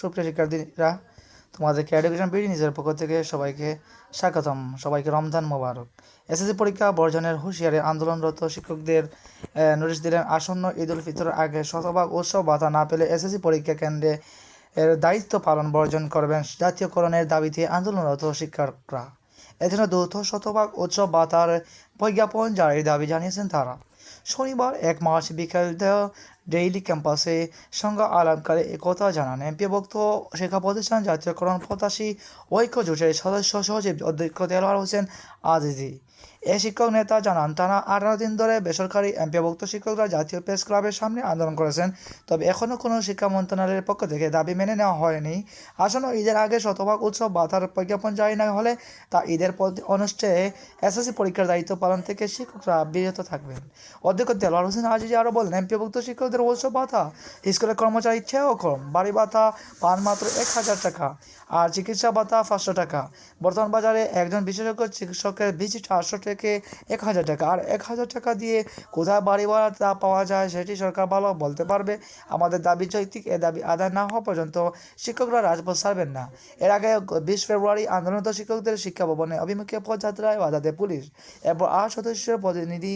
সুপ্রিয় শিক্ষার্থীরা, তোমাদেরকে এডুকেশন বিডি নিজের পক্ষ থেকে সবাইকে স্বাগতম। সবাইকে রমজান মোবারক। এসএসসি পরীক্ষা বর্জনের হুঁশিয়ারে আন্দোলনরত শিক্ষকদের নোটিশ দিলেন আসন্ন ঈদ উল ফিতরের আগে শতভাগ উৎসব ভাতা না পেলে এসএসসি পরীক্ষা কেন্দ্রে এর দায়িত্ব পালন বর্জন করবেন জাতীয়করণের দাবিতে আন্দোলনরত শিক্ষকরা। এজন্য দ্রুত শতভাগ উৎসব ভাতার প্রজ্ঞাপন জারির দাবি জানিয়েছেন তারা। শনিবার এক মার্চ বিকেল ডেইলি ক্যাম্পাসে সংজ্ঞা আলাপকালে একথা জানান। এমপি এমপিভুক্ত শিক্ষা প্রতিষ্ঠান জাতীয়করণ প্রত্যাশী ঐক্য জোটের সদস্য সচিব অধ্যক্ষ দেলোয়ার হোসেন আজিজি। এ শিক্ষক নেতা জানান, টানা আঠারো দিন ধরে বেসরকারি এমপিভুক্ত শিক্ষকরা জাতীয় প্রেস ক্লাবের সামনে আন্দোলন করেছেন, তবে এখনও কোনো শিক্ষা মন্ত্রণালয়ের পক্ষ থেকে দাবি মেনে নেওয়া হয়নি। আসন্ন ঈদের আগে শতভাগ উৎসব বাধার প্রজ্ঞাপন জারি না হলে তা ঈদের পর অনুষ্ঠে এসএসসি পরীক্ষার দায়িত্ব পালন থেকে শিক্ষকরা বিরত থাকবেন। অধ্যক্ষ দেলোয়ার হোসেন আজিজি আরও বলেন এমপিভুক্ত শিক্ষকদের উৎসব ভাতা স্কুলের কর্মচারী চেয়েও কম। বাড়ি ভাতা পান মাত্র এক হাজার টাকা আর চিকিৎসা ভাতা পাঁচশো টাকা। বর্তমান বাজারে একজন বিশেষজ্ঞ চিকিৎসকের ভিজিট আটশো থেকে এক হাজার টাকা। আর এক হাজার টাকা দিয়ে কোথায় বাড়ি ভাড়া তা পাওয়া যায় সেটি সরকার ভালো বলতে পারবে। আমাদের দাবি যৌক্তিক, এ দাবি আদায় না হওয়া পর্যন্ত শিক্ষকরা রাজপথ ছাড়বেন না। এর আগে বিশ ফেব্রুয়ারি আন্দোলনরত শিক্ষকদের শিক্ষা ভবনে অভিমুখে পদযাত্রায় বাধা দেয় পুলিশ। এরপর আট সদস্যের প্রতিনিধি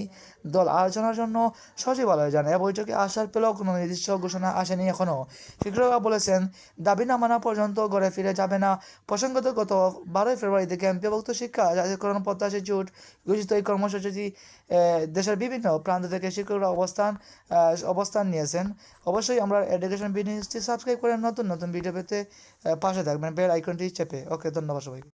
দল আলোচনার জন্য সচিবালয়ে যান। এ বৈঠকে আসার পেলেও কোনো নির্দিষ্ট ঘোষণা আসেনি এখনও শিক্ষকরা বলেছেন দাবি না মানা পর্যন্ত ঘরে ফিরে যাবে না। প্রসঙ্গত গত বারোই ফেব্রুয়ারি থেকে এমপিভুক্ত শিক্ষা জাতীয়করণ প্রত্যাশী জোট ঘোষিত এই কর্মসূচি আহ, দেশের বিভিন্ন প্রান্ত থেকে শিক্ষকরা অবস্থান অবস্থান নিয়েছেন। অবশ্যই আমরা এডুকেশন বিজনেসটি সাবস্ক্রাইব করে নতুন নতুন ভিডিও পেতে পাশে থাকবেন বেল আইকনটি চেপে। ওকে ধন্যবাদ সবাইকে।